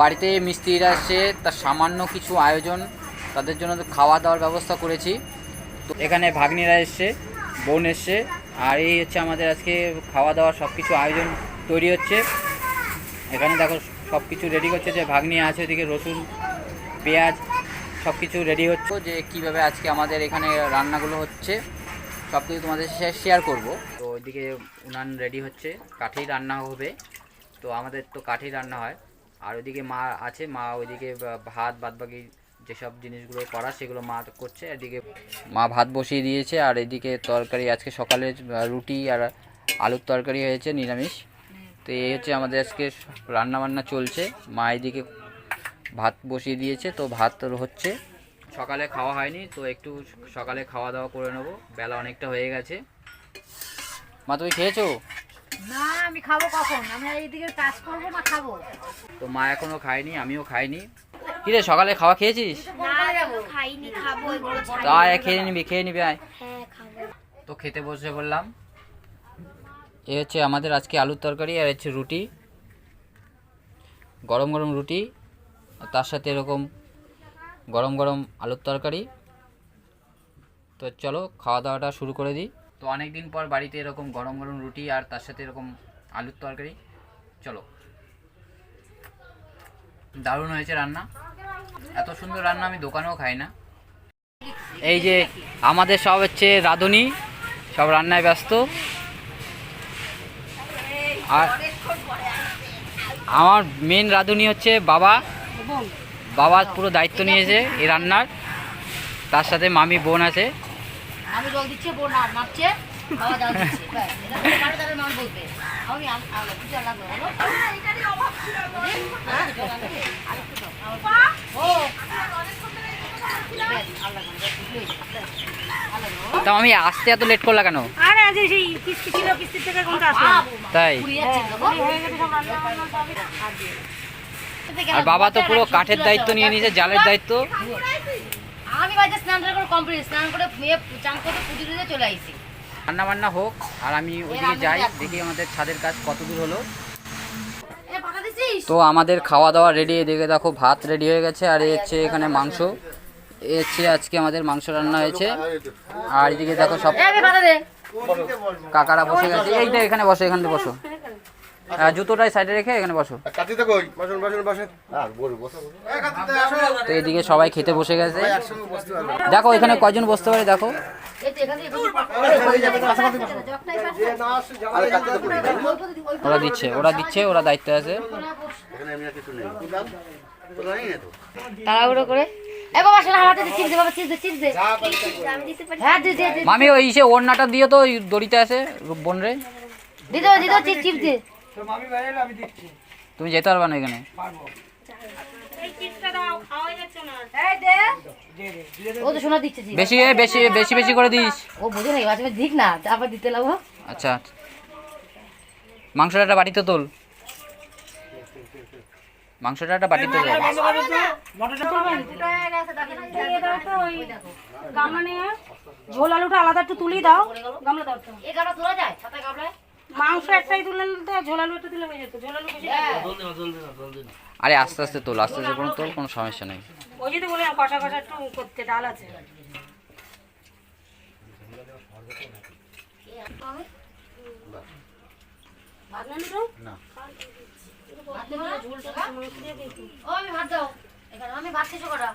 বাড়িতে মিস্ত্রিরা এসছে তার সামান্য কিছু আয়োজন তাদের জন্য খাওয়া দাওয়ার ব্যবস্থা করেছি। তো এখানে ভাগ্নিরা এসছে, বোন এসছে, আর এই হচ্ছে আমাদের আজকে খাওয়া দাওয়ার সব কিছু আয়োজন তৈরি হচ্ছে। এখানে দেখো সব কিছু রেডি করছে, যে ভাগ্নি আছে ওদিকে রসুন, পেঁয়াজ সব কিছু রেডি হচ্ছে। যে কীভাবে আজকে আমাদের এখানে রান্নাগুলো হচ্ছে সব কিছু তোমাদের শেয়ার করব। তো ওইদিকে উনান রেডি হচ্ছে, কাঠেই রান্না হবে। তো আমাদের তো কাঠেই রান্না হয়। আর ওইদিকে মা আছে, মা ওইদিকে ভাত, বাদবাকি যেসব জিনিসগুলো করা সেগুলো মা করছে, এদিকে মা ভাত বসিয়ে দিয়েছে, আর এদিকে তরকারি আজকে সকালে রুটি আর আলুর তরকারি হয়েছে, নিরামিষ। তো এই হচ্ছে আমাদের আজকে রান্না বান্না চলছে। মা এদিকে ভাত বসিয়ে দিয়েছে, তো ভাত হচ্ছে। সকালে খাওয়া হয়নি, তো একটু সকালে খাওয়া দাওয়া করে নেব। বেলা অনেকটা হয়ে গেছে। মা, তুমি খেয়েছো? না আমি খাব কখন? আমি এইদিকে কাজ করব না খাব? তো মা এখনও খায়নি আমিও খাইনি কিরে সকালে খাওয়া খেয়েছিস? খাইনি খাব তা আয় খেয়ে নিবি খেয়ে নিবি আয়। হ্যাঁ তো খেতে বসে বললাম এ হচ্ছে আমাদের আজকে আলুর তরকারি আর হচ্ছে রুটি গরম গরম রুটি আর তার সাথে এরকম গরম গরম আলুর তরকারি। তো চলো খাওয়া দাওয়াটা শুরু করে দিই। তো অনেক দিন পর বাড়িতে এরকম গরম গরম রুটি আর তার সাথে এরকম আলুর তরকারি। চলো। দারুণ হয়েছে রান্না। এত সুন্দর রান্না আমি দোকানেও খাই না। এই যে আমাদের সব হচ্ছে রাঁধুনি, সব রান্নায় ব্যস্ত। আর আমার মেন রাঁধুনি হচ্ছে বাবা। বাবা পুরো দায়িত্ব নিয়েছে এই রান্নার। তার সাথে মামি বোন আছে। আমি জল দিচ্ছে বোন আর নাচছে বাবা জল দিচ্ছে। মান বলবে। আমি আল- আল- কিছু লাগবে বলো? হ্যাঁ, আমি আসতে এত লেট করলা কেন? আরে আজ সেই কিস্তি ছিল কিস্তির থেকে কোনটা আসলো। তাই। হয়ে। আর বাবা তো পুরো কাঠের দায়িত্ব নিয়ে নিয়েছে জালের দায়িত্ব। আমি বাজে স্নান করে কমপ্লিট স্নান করে মেয়ে চান করে পুজো দিতে চলে আইছি। রান্না বান্না হোক আর আমি ওইদিকে যাই দেখি আমাদের ছাদের কাজ কত দূর হলো। এ তো আমাদের খাওয়া দাওয়া রেডি এদিকে দেখো ভাত রেডি হয়ে গেছে আর এই হচ্ছে এখানে মাংস। এ হচ্ছে আজকে আমাদের মাংস রান্না হয়েছে। আর এদিকে দেখো সব এ কাকারা বসে গেছে। এইটা এখানে বসো এখানে বসো। জুতোটাই সাইডে রেখে এখানে বসো। কাটিতে কই? বসুন বসুন বসুন। আর বল বসো এই কাটিতে আসো। তো এদিকে সবাই খেতে বসে গেছে। একসঙ্গে বসতে পারবে। দেখো এখানে কয়জন বসতে পারে দেখো। ওরা দিচ্ছে ওরা দিচ্ছে ওরা দায়িত্ব আছে। এখানে এমনি কিছু নেই। বুঝলাম তো নাই না তো তাড়াহুড়ো করে। হ্যাঁ মামি ওই সে ওড়নাটা দিয়ে তো ওই দড়িতে আছে বোন রে দি দাও দি দাও চিপস চিপস দে। তুমি যেতে পারবা না এখানে? এই চিপসটা দাও খাওয়া যাচ্ছে না। ও তো শোনা দিচ্ছে চিপস বেশি বেশি বেশি বেশি করে দিস। ও বুঝে নাই দিক না তারপর দিতে লাগবো। আচ্ছা। মাংসটা একটা বাটিতে তোল। মাংসটা একটা বাটিতে তোল। ঝোল আলুটা আলাদা একটু তুলি দাও। গামলা দাও গামলা তোলা যায় গামলায়। মাংস একটাই তুলে নিতে ঝোল আলু একটা দিলে হয়ে যেত ঝোল আলু বেশি আরে আস্তে আস্তে তোল আস্তে আস্তে কোনো তোল কোনো সমস্যা নেই। ওই যদি বলে কষা কষা একটু করতে ডাল আছে। আমি ভাত দাও এখানে আমি ভাত খেছো কটা